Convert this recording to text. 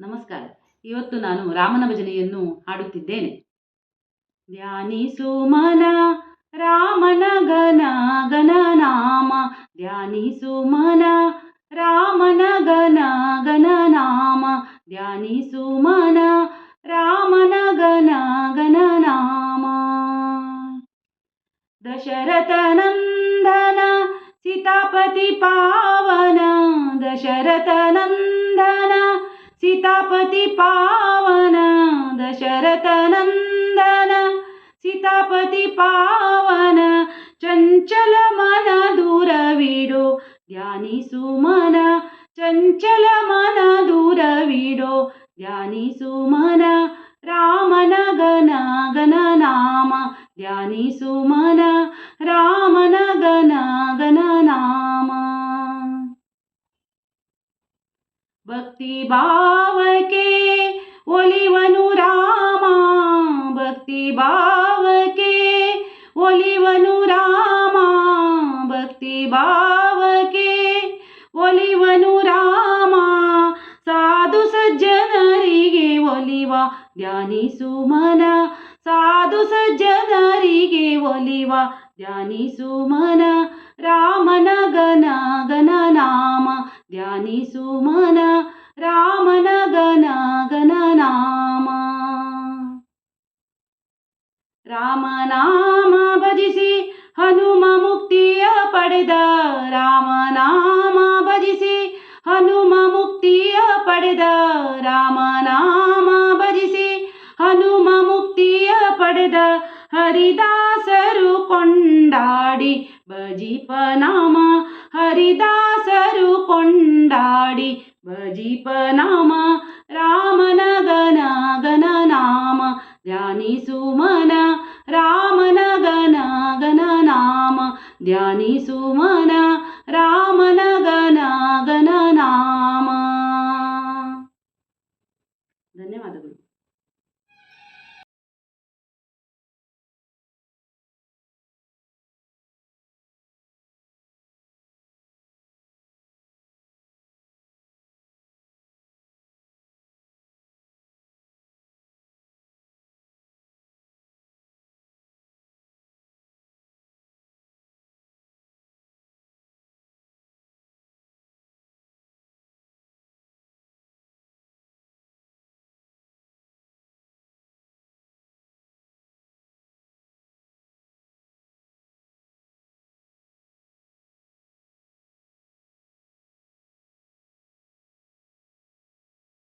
ನಮಸ್ಕಾರ. ಇವತ್ತು ನಾನು ರಾಮನ ಭಜನೆಯನ್ನು ಹಾಡುತ್ತಿದ್ದೇನೆ. ಧ್ಯಾನಿಸು ಮನ, ರಾಮನ ಗನ ಗನ ನಾಮ. ಧ್ಯಾನಿಸು ಮನ, ರಾಮನ ಗನ ಗನ ನಾಮ. ಧ್ಯಾನಿಸು ಮನ, ರಾಮನ ಗನ ಗನ ನಾಮ. ದಶರಥ ನಂದನ, ಸೀತಾಪತಿ ಪಾವನ. ದಶರಥ सीतापति पावन दशरथनन्दन सीतापति पावन चञ्चलमन दुरवीरो ध्यानिसुमन चञ्चलमन दुरवीरो ध्यानिसुमन प्रामन गन गन नाम ध्यानिसुमन ಭಕ್ತಿ ಭಾವಕ್ಕೆ ಒಲಿವನು ರಾಮ. ಭಕ್ತಿ ಭಾವಕ್ಕೆ ಒಲಿವನು ರಾಮ. ಭಕ್ತಿ ಭಾವಕ್ಕೆ ಒಲಿವನು ರಾಮ. ಸಾಧು ಸಜ್ಜನರಿಗೆ ಒಲಿವ ಧ್ಯಾನಿಸು ಮನ. ಸಾಧು ಸಜ್ಜನರಿಗೆ ಒಲಿವ ಧ್ಯಾನಿಸು ಮನ. ರಾಮನಾಮ ಭಜಿಸಿ ಹನುಮ ಮುಕ್ತಿಯ ಪಡೆದ ರಾಮ ನಾಮ ಭಜಿಸಿ ಹನುಮ ಮುಕ್ತಿಯ ಪಡೆದ ರಾಮ ನಾಮ ಭಜಿಸಿ ಹನುಮ ಮುಕ್ತಿಯ ಪಡೆದ ಹರಿದಾಸರು ಕೊಂಡಾಡಿ ಭಜಿಪನಾಮ ಹರಿದಾಸರು ಕೊಂಡಾಡಿ ಭಜಿಪನಾಮ ರಾಮನ ಗನ ಗನ ನಾಮ ಧ್ಯಾನಿಸುಮನ ರಾಮನ ಗನ ಗನ ನಾಮ ಧ್ಯಾನಿಸುಮನ ರಾ